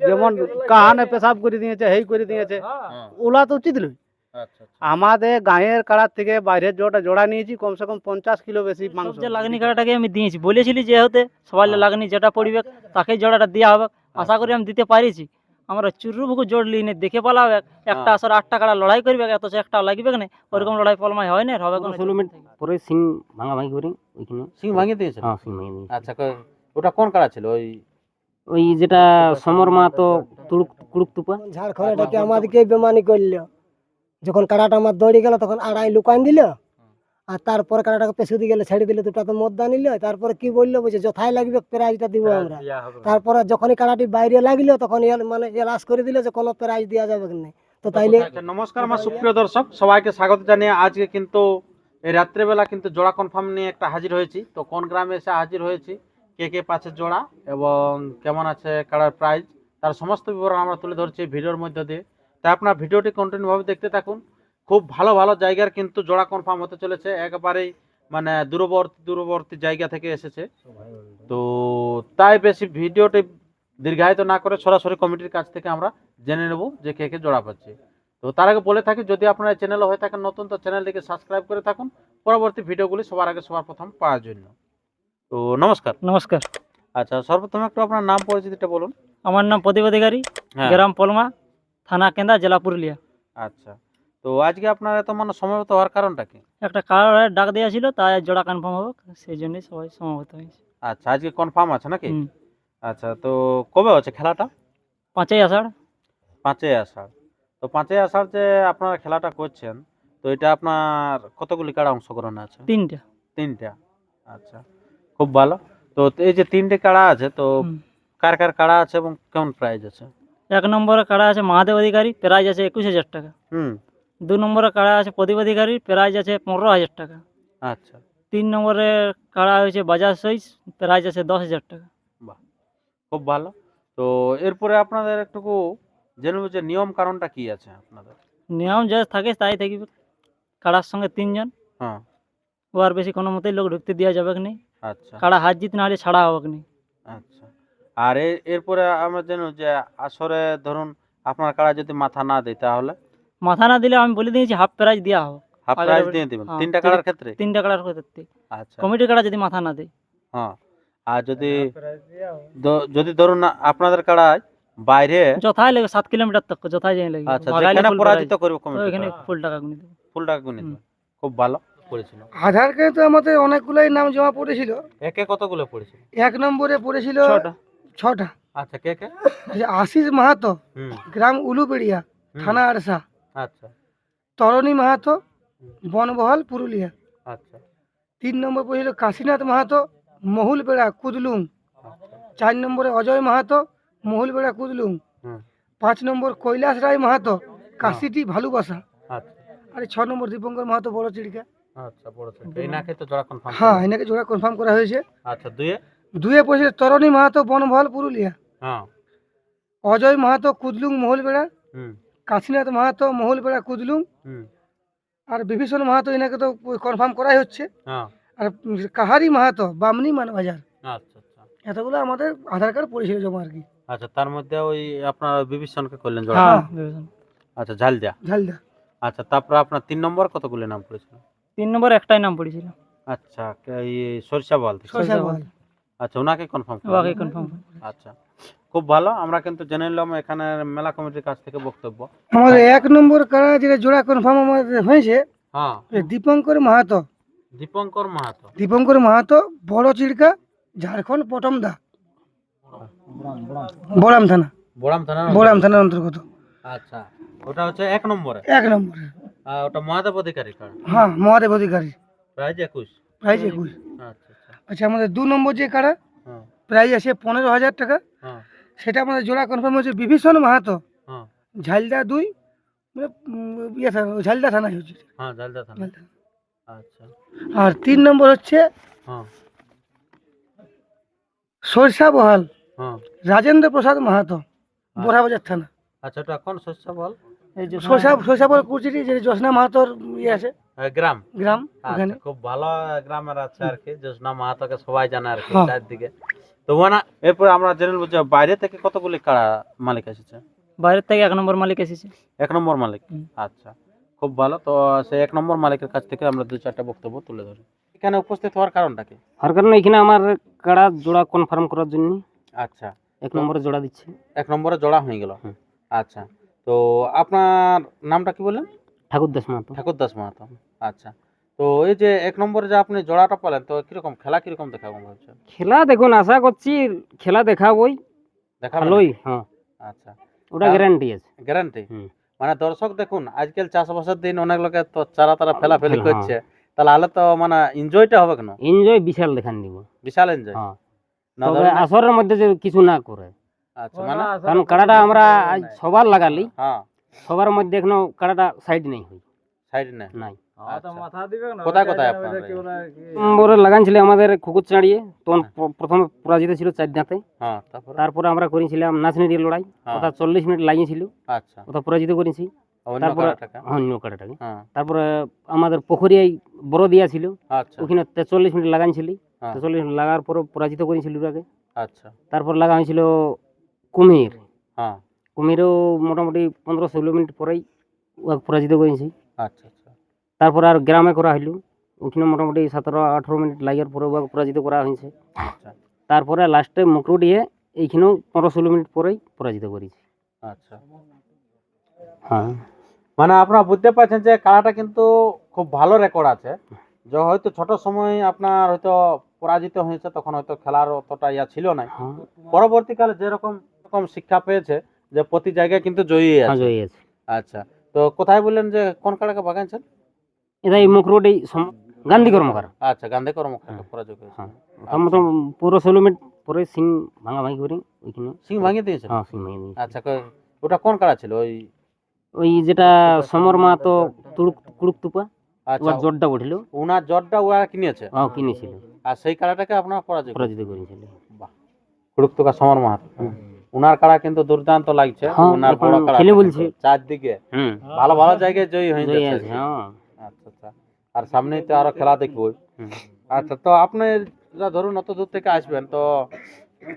যেমন কাহানে পেশাব করে দিয়েছে হেই করে দিয়েছে হ্যাঁ, ওলা তো উচিত নয় আচ্ছা আচ্ছা। আমাদের গাঁয়ের কাড়ার থেকে বাইরের জোড়া জোড়া নিয়েছি কমসে কম পঞ্চাশ কিলো বেশি মাংস। লাগনি কাড়াটাকে আমি দিয়েছি বলেছিলি যে হতে সবাই লাগনি যেটা পড়বে তাকে জোড়াটা দেওয়া হবে। আশা করি আমি দিতে পারিছি। আমরা চুরু বুকু জোড় লিনে দেখে পালাবে। একটা হ্যাঁ। আসর আটটা কাড়া লড়াই করবে অথচ একটা লাগবে না ওরকম লড়াই পলমাই হয় না হবে কোনো ষোলো মিনিট পরে সিং ভাঙা ভাঙি করি ওইখানে। সিং ভাঙিয়ে দিয়েছে? হ্যাঁ সিং ভাঙি দিয়েছি। আচ্ছা ওটা কোন কাড়া ছিল? ওই ওই যেটা সমর মা তো তুড়ুক কুড়ুক তুপা। ঝাড়খণ্ড এটাকে আমাদেরকে বেমানি করল। যখন কাড়াটা আমার দৌড়ে গেল তখন আড়াই লুকান দিল। আর তারপরে কাড়াটাকে পেছু দিয়ে গেলে ছেড়ে দিলে দুটা তো মদ্দা নিল। তারপরে কি বলল বলছে যথাই লাগবে প্রাইজটা দিব আমরা। তারপরে যখনই কাড়াটি বাইরে লাগল তখন এল মানে এলাস করে দিল যে কোনো প্রাইজ দেওয়া যাবে না। তো তাইলে আচ্ছা, নমস্কার আমার সুপ্রিয় দর্শক। সবাইকে স্বাগত জানিয়ে আজকে কিন্তু এই রাত্রেবেলা কিন্তু জোড়া কনফার্ম নিয়ে একটা হাজির হয়েছি। তো কোন গ্রামে এসে হাজির হয়েছি? কে কে পাচ্ছে জোড়া এবং কেমন আছে কারার প্রাইস, তার সমস্ত বিবরণ আমরা তুলে ধরছি ভিডিওর মধ্যে দিয়ে। তাই আপনার ভিডিওটি কন্টিনিউভাবে দেখতে থাকুন। খুব ভালো ভালো জায়গার কিন্তু জোড়া কনফার্ম হতে চলেছে, একেবারেই মানে দূরবর্তী দূরবর্তী জায়গা থেকে এসেছে। তো তাই বেশি ভিডিওটি দীর্ঘায়িত না করে সরাসরি কমিটির কাছ থেকে আমরা জেনে নেব যে কে কে জোড়া পাচ্ছে। তো তার আগে বলে থাকি, যদি আপনার চ্যানেল হয়ে থাকেন নতুন, তো চ্যানেলটিকে সাবস্ক্রাইব করে থাকুন। পরবর্তী ভিডিওগুলি সবার আগে সবার প্রথম পাওয়ার জন্য। তো নমস্কার। নমস্কার। আচ্ছা সর্বপ্রথম একটু আপনার নাম পরিচিতিটা বলুন। আমার নাম প্রদীপ অধিকারী হ্যাঁ। গ্রাম পলমা থানা কেন্দা জেলা পুরুলিয়া। আচ্ছা তো আজকে আপনার এত মানে সময়মতো হওয়ার কারণটা কি? একটা কাড়ার ডাক দেওয়া ছিল তাই জোড়া কনফার্ম হবে সেই জন্যই সবাই সমাবেত হয়েছে। আচ্ছা আজকে কনফার্ম আছে নাকি। আচ্ছা তো কবে হচ্ছে খেলাটা? পাঁচই আষাঢ়। পাঁচই আষাঢ়। তো পাঁচই আষাঢ় যে আপনারা খেলাটা করছেন তো এটা আপনার কতগুলি কারা অংশগ্রহণ আছে? তিনটা। তিনটা। আচ্ছা খুব ভালো। তো এই যে তিনটে কাড়া আছে তো কার কার কাড়া আছে এবং কেমন প্রাইস আছে? এক নম্বরে কাড়া আছে মহাদেব অধিকারী প্রাইজ আছে একুশ হাজার টাকা। হুম। দু নম্বরে কাড়া আছে প্রদীপ অধিকারী প্রাইজ আছে পনেরো হাজার টাকা। আচ্ছা। তিন নম্বরে কাড়া হয়েছে বাজাজ সইস প্রাইজ আছে দশ হাজার টাকা। খুব ভালো। তো এরপরে আপনাদের একটুকু জেনে যে নিয়ম কারণটা কি আছে আপনাদের? নিয়ম যা থাকে তাই থাকবে। কাড়ার সঙ্গে তিনজন। হ্যাঁ। ও আর বেশি কোনো মতেই লোক ঢুকতে দেওয়া যাবে কি নেই। আচ্ছা। কাড়া হাত জিত না হলে ছাড়া হবে কি আচ্ছা। আর এরপরে আমরা জানো যে আসরে ধরুন আপনার কাড়া যদি মাথা না দেয় তাহলে? মাথা না দিলে আমি বলে দিয়েছি হাফ প্রাইজ দেওয়া হোক হাফ বারে- দিয়ে দিবেন। হ্যাঁ, তিনটা কাড়ার ক্ষেত্রে? তিনটা কাড়ার ক্ষেত্রে। আচ্ছা। কমিটির কাড়া যদি মাথা না দেয়? হ্যাঁ। আর যদি যদি ধরুন আপনাদের কাড়ায় বাইরে যথাই লাগবে সাত কিলোমিটার তক যথাই যাই লাগবে আচ্ছা যেখানে পরাজিত করবে কমিটি এখানে ফুল টাকা গুনে দেবো। ফুল টাকা গুনে দেবে। খুব ভালো। পড়েছিল? আধার কার্ডে তো আমাদের অনেকগুলোই নাম জমা পড়েছিল। একে কতগুলো পড়েছিল? এক নম্বরে পড়েছিল ছটা। ছটা। আচ্ছা কে কে? আশিস মাহাতো গ্রাম উলুবেড়িয়া থানা আরসা। আচ্ছা। তরণী মাহাতো বনবহাল পুরুলিয়া। আচ্ছা। তিন নম্বর পড়েছিল কাশীনাথ মাহাতো মহুলবেড়া কুদলুং। আচ্ছা। চার নম্বরে অজয় মাহাতো মহুলবেড়া কুদলুং। পাঁচ নম্বর কৈলাস রায় মাহাতো কাশিটি ভালুবাসা। আচ্ছা। আর ছ নম্বর দীপঙ্কর মাহাতো বড় চিড়িকা। আচ্ছা বড় ছেলে। এই নাকে তো জোড়া কনফার্ম হ্যাঁ এনাকে জোড়া কনফার্ম করা হয়েছে। আচ্ছা দুয়ে দুয়ে পড়েছিল তরণী মাহাতো বনবহাল পুরুলিয়া। হ্যাঁ। অজয় মাহাতো কুদলুং মহুলবেড়া। হুম। কাশীনাথ মাহাতো মহুলবেড়া কুদলুং। হুম। আর বিভীষণ মাহাতো এনাকে তো কনফার্ম করাই হচ্ছে। হ্যাঁ। আর কাহারি মাহাতো বামনি মানবাজার। আচ্ছা আচ্ছা। এতগুলো আমাদের আধার কার্ড পড়েছিল জমা আর কি। আচ্ছা তার মধ্যে ওই আপনার বিভীষণকে করলেন জোড়া। হ্যাঁ বিবেচনা। আচ্ছা ঝাল দেয়া ঝালদা। আচ্ছা তারপরে আপনার তিন নম্বর কতগুলো নাম পড়েছিল তিন নম্বর একটাই নাম পড়েছিল। আচ্ছা এই সরিষা বল। সরষা বল। আচ্ছা ওনাকে কনফার্ম বাকি কনফার্ম আচ্ছা খুব ভালো। আমরা কিন্তু জেনে নিলাম এখানে মেলা কমিটির কাছ থেকে বক্তব্য। আমাদের এক নম্বর কারা যেটা জোড়া কনফার্ম আমাদের হয়েছে হ্যাঁ। দীপঙ্কর মাহাতো। দীপঙ্কর মাহাতো। দীপঙ্কর মাহাতো বড় চিড়কা ঝাড়খণ্ড পটমদা বড়াম থানা। বড়াম থানা বড়াম থানার অন্তর্গত। আচ্ছা ওটা হচ্ছে এক নম্বরে। এক নম্বরে। ওটা মহাদেব অধিকারী হ্যাঁ মহাদেব অধিকারী। প্রাইজ একুশ। প্রাইজ একুশ। আচ্ছা আচ্ছা। আচ্ছা আমাদের দু নম্বর যে কারা হ্যাঁ। প্রাইজ আছে পনেরো হাজার টাকা। হ্যাঁ। সেটা আমাদের জোড়া কনফার্ম হচ্ছে বিভীষণ মাহাতো। হ্যাঁ। ঝালদা দুই মানে ইয়ে থানা ঝালদা থানায় হচ্ছে হ্যাঁ জালদা থানা। আচ্ছা। আর তিন নম্বর হচ্ছে হ্যাঁ। সরষা বহাল। হ্যাঁ। রাজেন্দ্র প্রসাদ মাহাতো বোরাবাজার থানা। আচ্ছা ওটা কোন শস্য বল কুচিটি যে মাহাতোর ইয়ে আছে। গ্রাম। গ্রাম ওখানে। আচ্ছা খুব ভালো গ্রামের আছে আর কি জোসনা মাহাতোকে সবাই জানে আর কি হ্যাঁ। চারদিকে। তো মানে এরপর আমরা জেনে বাইরে থেকে কতগুলি কাড়া মালিক এসেছে? বাইরের থেকে এক নম্বর মালিক এসেছে। এক নম্বর মালিক? আচ্ছা খুব ভালো। তো সেই এক নম্বর মালিকের কাছ থেকে আমরা দু চারটা বক্তব্য তুলে ধরি। এখানে উপস্থিত হওয়ার কারণটা কি? হওয়ার কারণে এখানে আমার কাড়া জোড়া কনফার্ম করার জন্য আচ্ছা। এক নম্বরে জোড়া দিচ্ছে। এক নম্বরে জোড়া হয়ে গেল। আচ্ছা। তো আপনার নামটা কি বললেন? ঠাকুর দাস মাহাতো। ঠাকুর দাস মাহাতো। আচ্ছা। তো এই যে এক নম্বরে যে আপনি জোড়াটা পেলেন তো কীরকম খেলা কীরকম দেখাবো ভাবছেন খেলা দেখুন আশা করছি খেলা দেখাবই। দেখাবেন? ভালোই হ্যাঁ। আচ্ছা। ওটা গ্যারান্টি আছে। গ্যারান্টি। মানে দর্শক দেখুন আজকাল চাষবাসের দিন অনেক লোকে তো চারা তারা ফেলাফেলি হ্যাঁ। করছে। তাহলে আলে তো মানে এনজয়টা হবে কেন? এনজয় বিশাল দেখান দিব। বিশাল এনজয় হ্যাঁ। আসরের মধ্যে যে কিছু না করে। আচ্ছা মানে কারণ কাড়াটা আমরা আজ সবার লাগালি। হ্যাঁ। সবার মধ্যে এখনও কাড়াটা সাইড নেই হই সাইড না নাই। আচ্ছা। কোথায় কোথায় নম্বরে লাগানছিল আমাদের কুকুর চাড়িয়ে তখন প্রথমে পরাজিত ছিল চার দাঁতে হ্যাঁ তারপরে? তারপরে আমরা করেছিলাম নাচনিটির লড়াই। হ্যাঁ। ওটা চল্লিশ মিনিট লাগিয়েছিল আচ্ছা। ওটা পরাজিত করেছি। তারপরে অন্য কাড়াটাকে। হ্যাঁ। তারপরে আমাদের পুকুরিয়ায় বড় দিয়া ছিল। আচ্ছা। ওখানে তেচল্লিশ মিনিট লাগানছিলি হ্যাঁ। তেচল্লিশ মিনিট লাগার পর পরাজিত করেছিল ওটাকে আচ্ছা। তারপর লাগা হয়েছিল কুমির। হ্যাঁ। কুমিরও মোটামুটি পনেরো ষোলো মিনিট পরেই ওকে পরাজিত করেছি। আচ্ছা আচ্ছা। তারপর আর গ্রামে করা হইল। ওখানে মোটামুটি সতেরো আঠেরো মিনিট লাগার পরে ওকে পরাজিত করা হয়েছে। আচ্ছা। তারপরে লাস্টে মুকরু দিয়ে এইখানেও পনেরো ষোলো মিনিট পরেই পরাজিত করেছি। আচ্ছা। হ্যাঁ। মানে আপনারা বুঝতে পারছেন যে কারাটা কিন্তু খুব ভালো রেকর্ড আছে। যে হয়তো ছোট সময় আপনার হয়তো পরাজিত হয়েছে তখন হয়তো খেলার অতটা ইয়া ছিল না হ্যাঁ। পরবর্তীকালে যেরকম রকম শিক্ষা পেয়েছে যে প্রতি জায়গায় কিন্তু জয়ী হ্যাঁ আছে। জয়ী আছে। আচ্ছা তো কোথায় বললেন যে কোন কাড়াকে বাগানছেন এটা এই মুকরুটি গান্ধী কর্মকার। আচ্ছা গান্ধী কর্মকারকে পরাজয় করেছেন হ্যাঁ ওটা মতো পুরো ষোলো মিনিট পরে সিং ভাঙা ভাঙি করে ওইখানে সিং ভাঙিয়ে দিয়েছে? হ্যাঁ সিং ভাঙি দিয়েছে। আচ্ছা ওটা কোন কাড়া ছিল? ওই ওই যেটা সমর মা তো তুড়ুক কুড়ুক তুপা আচ্ছা। জোরটা উঠিল। উনার জ্বরটা ওরা কিনেছে? ও কিনেছিল। আর সেই কাড়াটাকে আপনারা করেছেন। পরাজিত করেছিল। কুড়ুকতুকা সমর মাহাত উনার কাড়া কিন্তু দুর্দান্ত লাগছে হ্যাঁ, উনার বড় কাড়া খেলে বলছে। চারদিকে। হুম। ভালো ভালো জায়গায় জয়ী হয়ে যাচ্ছে হ্যাঁ। আচ্ছা আচ্ছা। আর সামনেই তো আরও খেলা দেখব। আচ্ছা তো আপনারা ধরুন অত দূর থেকে আসবেন তো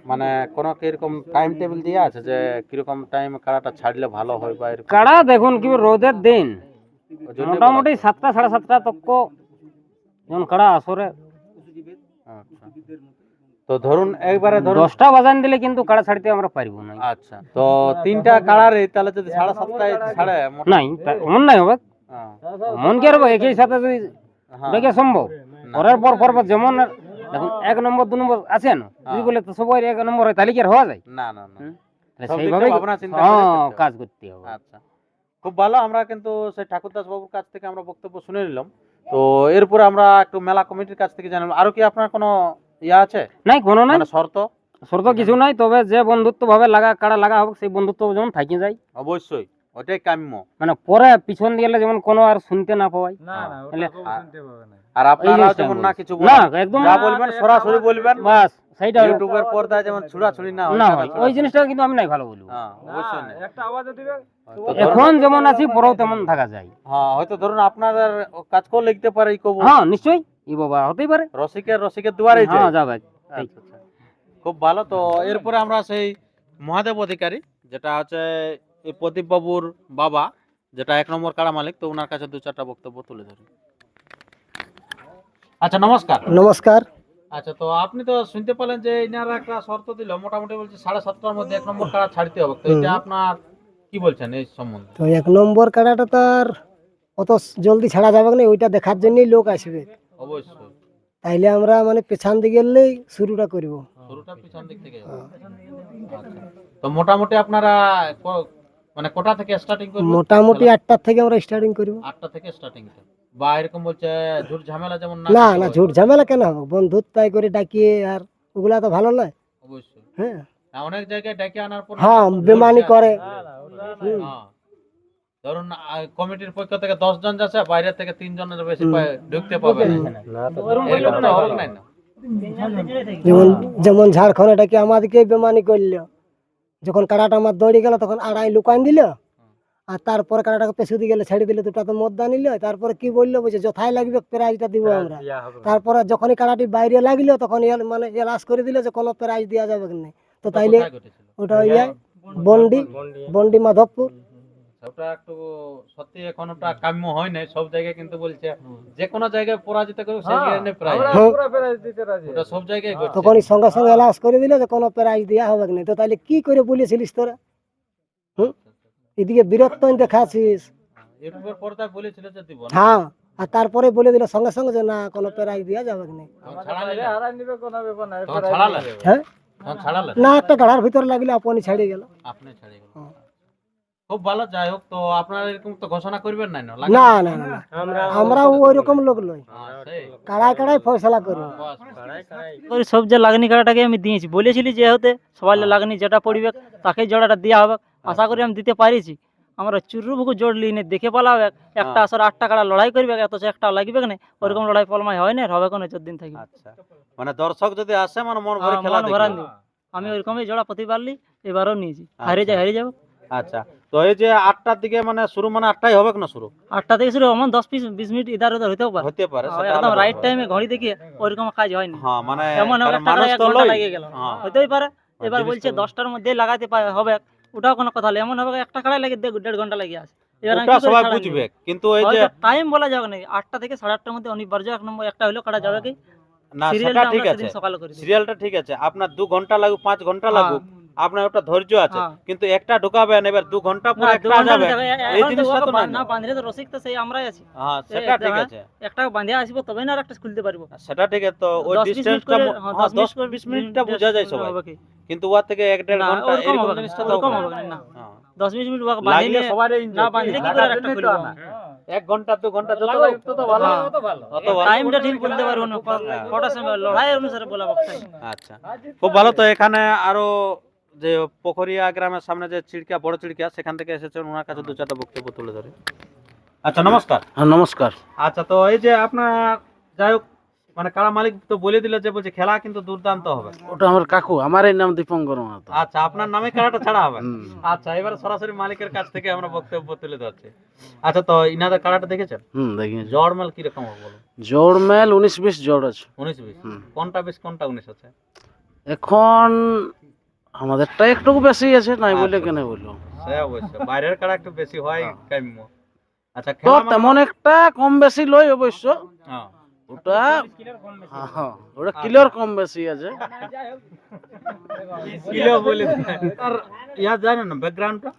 মানে কোনো কীরকম টাইম টেবিল দিয়ে আছে যে কীরকম টাইম কাড়াটা ছাড়লে ভালো হয় বা এরকম? কাড়া দেখুন কি রোদের দিন। মোটামুটি সাতটা সাড়ে সাতটা তক যখন কাড়া আসরে। আচ্ছা। তো ধরুন একবারে ধরুন দশটা বাজান দিলে কিন্তু কাড়া ছাড়তে আমরা পারব না। আচ্ছা তো তিনটা কাড়ারে তাহলে যদি সাড়ে সাতটায় ছাড়ে নাই তা- নাই হবে। হ্যাঁ, মন কি হবে? একই সাথে যদি হ্যাঁ, দেখে সম্ভব। পরের পর পর যেমন দেখুন এক নম্বর দু নম্বর আছে না? যদি হ্যাঁ। বলে তো সবাই এক নম্বর হয় তাহলে কি আর হওয়া যায়? না না না। সেইভাবে ভাবনা চিন্তা করে হ্যাঁ কাজ করতে হবে। আচ্ছা। খুব ভালো আমরা কিন্তু সেই ঠাকুরদাস বাবুর কাছ থেকে আমরা বক্তব্য শুনে নিলাম। তো এরপরে আমরা একটু মেলা কমিটির কাছ থেকে জানলাম। আরও কি আপনার কোনো ইয়া আছে? নাই কোনো নাই। মানে শর্ত? শর্ত কিছু নাই তবে যে বন্ধুত্ব ভাবে লাগা কাড়া লাগা হবে সেই বন্ধুত্ব যেমন থাকি যায়। অবশ্যই ওটাই কাম্য। মানে পরে পিছন গেলে যেমন কোনো আর শুনতে না পাওয়াই আর আপনারা যেমন না কিছু না একদম যা বলবেন সরাসরি বলবেন। বাস সেইটা ইউটিউবের পর্দায় যেমন ছুড়াছুড়ি না হয় না ওই জিনিসটা কিন্তু আমি নাই ভালো বলব। হ্যাঁ অবশ্যই না। তো ধরুন- এখন যেমন আছি পরেও তেমন থাকা যায়। হ্যাঁ হয়তো ধরুন আপনাদের কাজ করে লিখতে পারে কবু হ্যাঁ নিশ্চয়ই। ই বাবা হতেই পারে। রসিকের রসিকের দুয়ারে হ্যাঁ যাবে। আচ্ছা, আচ্ছা। খুব ভালো। তো এরপরে আমরা সেই মহাদেব অধিকারী যেটা হচ্ছে এই প্রদীপ বাবুর বাবা যেটা এক নম্বর কাড়া মালিক তো ওনার কাছে দু চারটা বক্তব্য তুলে ধরি। আচ্ছা নমস্কার। নমস্কার। আচ্ছা তো আপনি তো শুনতে পেলেন যে এনারা একটা শর্ত দিল মোটামুটি বলছে সাড়ে সাতটার মধ্যে এক নম্বর কাড়া ছাড়তে হবে। তো এটা আপনার কি বলছেন এই সম্বন্ধে? তো এক নম্বর কাড়াটা তো আর অত জলদি ছাড়া যাবে না ওইটা দেখার জন্যই লোক আসবে। অবশ্যই। তাইলে আমরা মানে পেছান দিকে গেলেই শুরুটা করব। শুরুটা পিছন দিক থেকে আচ্ছা। তো মোটামুটি আপনারা মানে কটা থেকে স্টার্টিং করবেন? মোটামুটি আটটার থেকে আমরা স্টার্টিং করব। আটটা থেকে স্টার্টিং বা এরকম বলছে ঝুট ঝামেলা যেমন না না না ঝুট ঝামেলা কেন হবে? বন্ধুত্ব তাই করে ডাকিয়ে আর ওগুলা তো ভালো নয়। অবশ্যই। হ্যাঁ। অনেক জায়গায় ডেকে আনার পর হ্যাঁ বেমানি করে। হুম। হ্যাঁ। ধরুন কমিটির পক্ষ থেকে দশ জন যাচ্ছে বাইরে থেকে তিন জনের বেশি ঢুকতে পাবে। যেমন যেমন ঝাড়খণ্ডে ডাকি আমাদেরকে বেমানি করল? যখন কাড়াটা আমার দৌড়ে গেল তখন আড়াই লুকান দিল আর তারপরে কাড়াটাকে পেছু দিয়ে গেলে ছেড়ে দিলে দুটা তো মদ্দা নিল। তারপরে কি বলল? বলছে যথাই লাগবে প্রাইজটা দিব আমরা। তারপরে যখনই কাড়াটি বাইরে লাগল তখন মানে এলাস করে দিল যে কোনো প্রাইজ দেওয়া যাবে না? তো তাইলে ওটা ইয়ে বন্ডি। বন্ডি মাধবপুর। ওটা একটু সত্যি এখন ওটা কাম্য হয় নাই সব জায়গায় কিন্তু বলছে যে কোনো জায়গায় পরাজিত সেই জায়গায় প্রাইজ হ্যাঁ। ওটা সব জায়গায় ঘটছে তখনই সঙ্গে সঙ্গে এলাস করে দিল যে কোনো প্রাইজ দেওয়া হবে না। তো তাইলে কি করে বলেছিলিস তোরা? হুম? এদিকে বীরত্ব দেখাচ্ছিস ইউটিউবের পর্দায় বলেছিল যে দিব না। হ্যাঁ আর তারপরে বলে দিল সঙ্গে সঙ্গে যে না কোনো প্রাইজ দেওয়া যাবে না। তখন তখন হ্যাঁ? তখন ছাড়ালে না একটা গাড়ার ভিতরে লাগলে আপনি ছাড়িয়ে গেল। আপনি ছাড়িয়ে গেল। হ্যাঁ। খুব ভালো যাই হোক তো আপনারা এরকম তো ঘোষণা করবেন নাই না? না না না। আমরা ওই রকম লোক লই হ্যাঁ। কাড়াই কাড়াই ফয়সলা করি। বাস, ওই সব যে লাগনি কাটাটাকে আমি দিয়েছি বলেছিলি যে হতে সবাই লাগনি যেটা পড়বে তাকে জোড়াটা দেওয়া হবে। আশা করি আমি দিতে পারিছি। আমরা চুরু বুকু জোড় লিনে দেখে পালাবে একটা আসর আটটা কাড়া লড়াই করবে এত একটা লাগবে না ওরকম লড়াই পলমাই হয় না হবে কোনো দিন থাকবে আচ্ছা। মানে দর্শক যদি আসে মানে মন ভরে হ্যাঁ, খেলা। আমি ওইরকমই জোড়া প্রতিবারলি এবারও নিয়েছি। আচ্ছা। হারিয়ে যাই হারিয়ে যাব। আচ্ছা। তো এই যে আটটার দিকে মানে শুরু মানে আটটাই হবে না শুরু? আটটা থেকে শুরু আমার দশ পিস বিশ মিনিট ইধার উধার হতেও পারে। হতে পারে হ্যাঁ, একদম রাইট টাইমে ঘড়ি দেখে ওইরকম কাজ হয়নি। হ্যাঁ মানে এমন মানুষ তো ঘণ্টা গেল। হ্যাঁ। হতেই পারে। এবার বলছে দশটার মধ্যে লাগাতে পা- হবে। ওটাও কোনো কথা এমন হবে একটা কাড়াই লাগে দেড় ঘণ্টা লেগে আসে। এবার আমি ওটা সবাই বুঝবে। কিন্তু এই যে টাইম বলা যাবে না। আটটা থেকে সাড়ে আটটার মধ্যে অনিবার্য এক নম্বর একটা হলেও কাটা যাবে কি? না সেটা সিরিয়ালটা ঠিক আছে। সেদিন করে সিরিয়ালটা ঠিক আছে। আপনার দু ঘণ্টা লাগুক পাঁচ ঘণ্টা লাগুক। আপনার একটা ধৈর্য আছে হ্যাঁ। কিন্তু একটা ঢুকাবেন এবার দু ঘণ্টা পরে একটা যাবে। এই জিনিসটা তো না বাঁধলে তো রসিক তো সেই আমরাই আছি। হ্যাঁ সেটা ঠিক আছে। একটা বাঁধে আসব তবে না একটা খুলতে পারব। সেটা ঠিক আছে তো ওই 10 20 ডিস্টেন্সটা করে- হ্যাঁ, 10 দশ মিনিট বিশ করে- মিনিটটা মিনিট বোঝা যায় সবাই। কিন্তু ওর থেকে এক দেড় না, ঘণ্টা এরকম হবে না, জিনিসটা তো ওরকম হবে না। না, না। হ্যাঁ। দশ বিশ মিনিট না বাঁধলে কি করে একটা খুলবো? এক ঘণ্টা দু ঘণ্টা যত হ্যাঁ। অত ভালো। টাইমটা ঠিক বলতে পারব না কটার সময় লড়াই অনুসারে বলা বক্তা আচ্ছা। খুব ভালো তো এখানে আরও যে পোখরিয়া গ্রামের সামনে যে চিড়কা বড় চিড়কা সেখান থেকে এসেছেন ওনার কাছে দু চারটা বক্তব্য তুলে ধরে। আচ্ছা নমস্কার। হ্যাঁ নমস্কার। আচ্ছা তো এই যে আপনার যাই হোক মানে কারা মালিক তো বলে দিল যে বলছে খেলা কিন্তু দুর্দান্ত হবে। ওটা আমার কাকু আমার এই নাম দীপঙ্কর মাহাতো। আচ্ছা আপনার নামে খেলাটা ছাড়া হবে। আচ্ছা এবার সরাসরি মালিকের কাছ থেকে আমরা বক্তব্য তুলে ধরছি। আচ্ছা তো ইনাদের খেলাটা দেখেছেন? হুম দেখিয়েছি জড় মেল কীরকম হবে বলুন? জোড় মেল উনিশ বিশ জোড় আছে। উনিশ বিশ? হুম। কোনটা বেশ কোনটা উনিশ আছে? এখন আমাদেরটা একটু বেশি আছে নাই বলে আচ্ছা। কেন বলল বাইরের খেলা একটু বেশি হয় হ্যাঁ। কাম্য আচ্ছা তো মানে- তেমন একটা কম বেশি লই অবশ্য। হ্যাঁ। ওটা হ্যাঁ, হ্যাঁ, ওটা কিলোর কম বেশি আছে। কিলো বলে আর ইয়া জানেন না ব্যাকগ্রাউন্ডটা?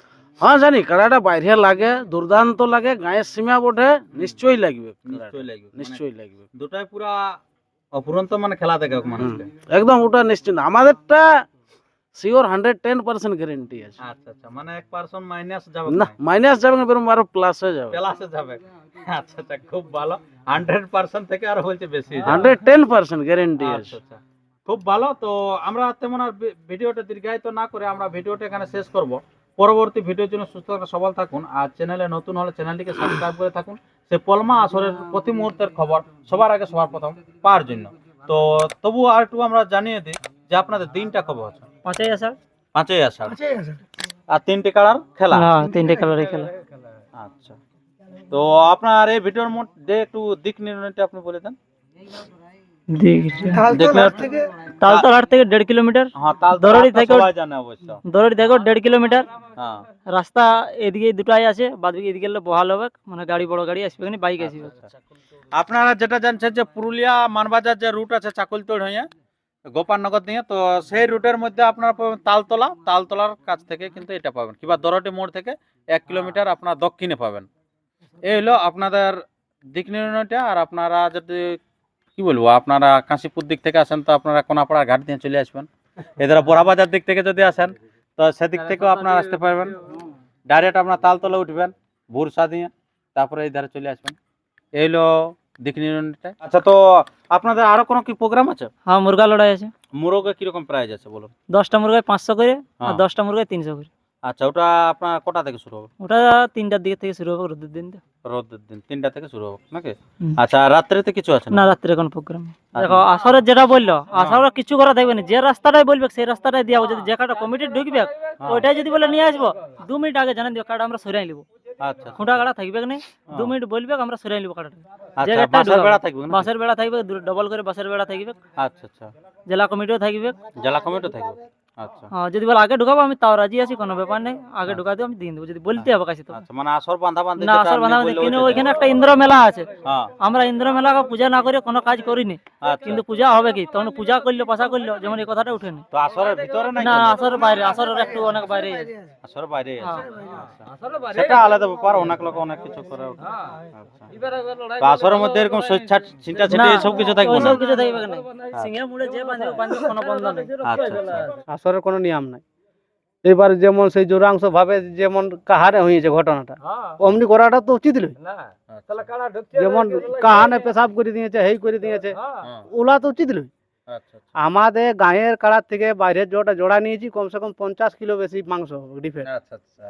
হ্যাঁ জানি। কাড়াটা বাইরে লাগে দুর্দান্ত লাগে গায়ের সীমা বটে নিশ্চয়ই লাগবে কাড়াটা। নিশ্চয়ই লাগবে। মানে নিশ্চয়ই লাগবে। দুটাই পুরা অপুরন্ত মানে খেলা দেখে মানুষকে। একদম ওটা নিশ্চিন্ত। আমাদেরটা sure hundred ten percent guarantee আছে। আচ্ছা আচ্ছা মানে এক পার্সেন্ট মাইনাস যাবে না মাইনাস যাবে না বরং আরও প্লাস হয়ে যাবে। প্লাসে যাবে। আচ্ছা আচ্ছা খুব ভালো। হান্ড্রেড পার্সেন্ট থেকে আর বলছে বেশি হান্ড্রেড টেন পার্সেন্ট গ্যারেন্টি আছে। আচ্ছা খুব ভালো। তো আমরা তেমন আর ভিডিওটা দীর্ঘায়িত না করে আমরা ভিডিওটা এখানে শেষ করব। পরবর্তী ভিডিওর জন্য সুস্থ থাকুন, সবল থাকুন আর চ্যানেলে নতুন হলে চ্যানেলটিকে সাবস্ক্রাইব করে থাকুন। সে পলমা আসরের প্রতি মুহূর্তের খবর সবার আগে সবার প্রথম পাওয়ার জন্য। তো তবু আর একটু আমরা জানিয়ে দিই যে আপনাদের দিনটা কবে আছে পাঁচাই আসার পাঁচই আর তিনটে কালার খেলা? হ্যাঁ তিনটে কালারে খেলা। আচ্ছা। তো আপনার এই ভিডিওর মধ্যে একটু দিক নির্ণয়টা আপনি বলে দেন। থেকে দেড় কিলোমিটার। হ্যাঁ দরড়ি থেকে দৌড়ি থেকে দেড় কিলোমিটার। হ্যাঁ। রাস্তা এদিকে দুটাই আছে বাদ এদিকে গেলে বহাল হবে। মানে গাড়ি বড় গাড়ি আসবে বাইক আসবে। আচ্ছা, আপনারা যেটা জানছেন যে পুরুলিয়া মানবাজার যে রুট আছে চাকুলতোড় হয়ে গোপালনগর দিয়ে তো সেই রুটের মধ্যে আপনারা পাবেন তালতলা। তালতলার কাছ থেকে কিন্তু এটা পাবেন। কিংবা দরটি মোড় থেকে এক কিলোমিটার আপনার দক্ষিণে পাবেন। এই হলো আপনাদের দিক নির্ণয়টা। আর আপনারা যদি কি বলব আপনারা কাশীপুর দিক থেকে আসেন তো আপনারা কোনাপাড়া ঘাট দিয়ে চলে আসবেন। এদের বড়াবাজার দিক থেকে যদি আসেন তো সেদিক থেকেও আপনারা আসতে পারবেন। ডাইরেক্ট আপনার তালতলা উঠবেন ভোরসা দিয়ে তারপরে এই ধারে চলে আসবেন। এই হলো আচ্ছা তো আপনাদের আরও কোনো কি প্রোগ্রাম আছে? হ্যাঁ মুরগা লড়াই আছে। মুরগে কীরকম প্রাইস আছে বলুন? দশটা মুরগায় পাঁচশো করে আর হ্যাঁ। দশটা মুরগায় তিনশো করে। আচ্ছা ওটা আপনার কটা থেকে শুরু হবে? ওটা তিনটার দিকে থেকে শুরু হবে রোদের দিন রোদের দিন তিনটা থেকে শুরু হবে নাকি? আচ্ছা আর রাত্রিতে কিছু আছে না রাত্রে কোনো প্রোগ্রাম দেখো আসরের যেটা বলল আসরের কিছু করা থাকবে না। যে রাস্তাটাই বলবে সেই রাস্তাটাই দেওয়া হবে। যদি যে কাটা কমিটি ঢুকবে ওইটাই যদি বলে নিয়ে আসব দু মিনিট আগে জানান দিও কার্ড আমরা সরাই নিবো। আচ্ছা খুঁটা কাড়া থাকবে না দু হ্যাঁ। মিনিট বলবে আমরা সরাই নিব কাড়াটা আচ্ছা জায়গাটা বাসের ঢোকাবো। বেড়া থাকবে না বাসের বেড়া থাকবে ডবল করে বাসের বেড়া থাকবে। আচ্ছা আচ্ছা। জেলা কমিটিও থাকবে। জেলা কমিটি থাকবে? আচ্ছা। হ্যাঁ যদি বলে আগে ঢুকাবো আমি তাও রাজি আছি কোনো ব্যাপার নেই। আগে ঢুকাতে আমি দিয়ে দেবো যদি বলতে হবে কাছে তো। আচ্ছা মানে আসর বাঁধা বাঁধি না আসর বাঁধা কিন্তু ওইখানে একটা ইন্দ্র মেলা আছে। হ্যাঁ। আমরা ইন্দ্র মেলা পূজা না করে কোনো কাজ করিনি। আচ্ছা। কিন্তু পূজা হবে কি? তখন পূজা করল পাশা করল যেমন এই কথাটা উঠেনি। তো আসরের ভিতরে নাই না কোনো? আসর বাইরে আসরের একটু অনেক বাইরে আসরের বাইরে হ্যাঁ। সেটা আলাদা ব্যাপার অনেক লোক অনেক কিছু করে আচ্ছা আসরের মধ্যে এরকম সুইচ্ছা ছিনটা ছিটি না, সব কিছু থাকবে না? ওইসব কিছু থাকবে না। সিংহে মুড়ে যে বাঁধবে বাঁধবে কোনো বন্ধ নেই। আচ্ছা আচ্ছা। আসরের কোনো নিয়ম নাই। এবার যেমন সেই জোরাংশ ভাবে যেমন কাহারে হয়েছে ঘটনাটা অমনি করাটা তো উচিত নয়। যেমন কাহানে পেশাব করে দিয়েছে হেই করে দিয়েছে হ্যাঁ, ওলা তো উচিত নয়। আচ্ছা আচ্ছা। আমাদের গায়ের কাড়ার থেকে বাইরের জোড়া জোড়া নিয়েছি কমসে কম পঞ্চাশ কিলো বেশি মাংস ডিফেন্স। আচ্ছা আচ্ছা।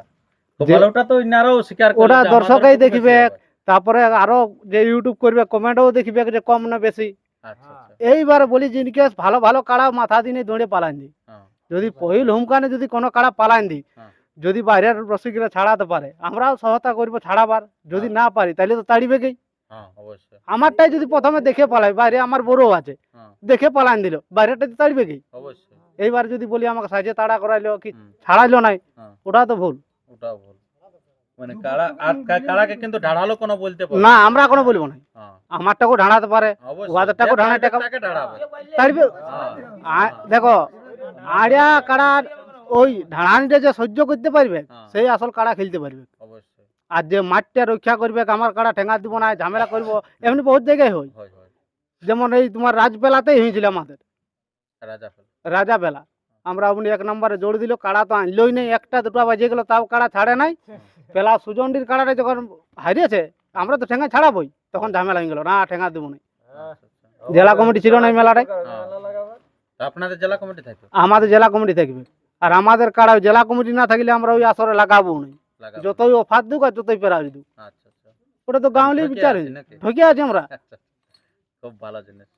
ওটা দর্শকেই দেখবে। তারপরে আরও যে ইউটিউব করবে কমেন্টও দেখবে যে কম না বেশি। আচ্ছা আচ্ছা। বলি জিনকে ভালো ভালো কাড়া মাথা দিনে দৌড়ে পালান দি হ্যাঁ, যদি পহিল হুমকানে যদি কোনো কাড়া পালান দি হ্যাঁ। যদি বাইরের রসিকরা ছাড়াতে পারে আমরাও সহায়তা করব ছাড়াবার। যদি না পারি তাহলে তো তাড়িবে কি হ্যাঁ আমারটাই যদি প্রথমে দেখে পালাই বাইরে আমার বড় আছে হ্যাঁ। দেখে পালান দিল বাইরেটা তো তাড়িবে কি এইবার যদি বলি আমাকে সাজে তাড়া করাইলো কি ছাড়াইলো নাই হ্যাঁ। ওটা তো ভুল। ওটাও ভুল। মানে আর কিন্তু ঢাড়ালো কোনো বলতে পারে না আমরা কোনো বলব না। হ্যাঁ। ঢাড়াতে পারে তাড়িবে হ্যাঁ। দেখো আড়িয়া কাড়া ওই ঢাড়ানিটা যে সহ্য করতে পারবে হ্যাঁ। সেই আসল কাড়া খেলতে পারবে। আর যে মাঠটা রক্ষা করবে আমার কাড়া ঠেঙ্গা দিব না ঝামেলা করব এমনি বহুত জায়গায় হয়। যেমন এই তোমার রাজবেলাতেই হয়েছিল আমাদের। রাজা বেলা। আমরা অমনি এক নম্বরে জোর দিল কাড়া তো আনলোই নেই একটা দুটো বাজে গেলো তাও কাড়া ছাড়ে নাই। পেলা সুজন্ডির কাড়াটা যখন হারিয়েছে আমরা তো ঠেঙ্গা ছাড়াবই তখন ঝামেলা হয়ে গেল না ঠেঙ্গা দেবো না আচ্ছা, আচ্ছা। জেলা কমিটি ছিল না এই মেলাটায়। হ্যাঁ। আপনাদের জেলা কমিটি থাকে আমাদের জেলা কমিটি থাকবে। আর আমাদের কাড়া জেলা কমিটি না থাকলে আমরা ওই আসরে লাগাবো না। যতই অফার দুক আর যতই পেরাজ দুক। আচ্ছা আচ্ছা। ওটা তো গাঁওলি ঠকে বিচার? ঠকে আছি আমরা। আচ্ছা খুব ভালো জিনিস।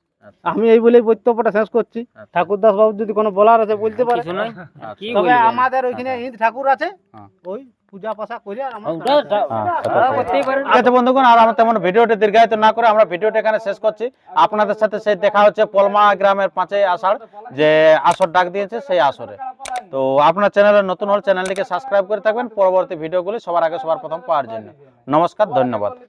আমি এই বলেই বক্তব্যটা শেষ করছি। ঠাকুর দাস বাবু যদি কোনো বলার আছে বলতে পারে। কিছু নয় আচ্ছা। কি তবে আমাদের ওইখানে ইন্দ ঠাকুর আছে। হ্যাঁ। ওই পূজা পাশা করে আর আমার বন্ধুগণ আর তেমন ভিডিওটি দীর্ঘায়িত না করে আমরা ভিডিওটা এখানে শেষ করছি। আপনাদের সাথে সেই দেখা হচ্ছে পলমা গ্রামের পাঁচই আষাঢ় যে আসর ডাক দিয়েছে সেই আসরে। তো আপনার চ্যানেলে নতুন হল চ্যানেলটিকে সাবস্ক্রাইব করে থাকবেন। পরবর্তী ভিডিওগুলি সবার আগে সবার প্রথম পাওয়ার জন্য। নমস্কার ধন্যবাদ।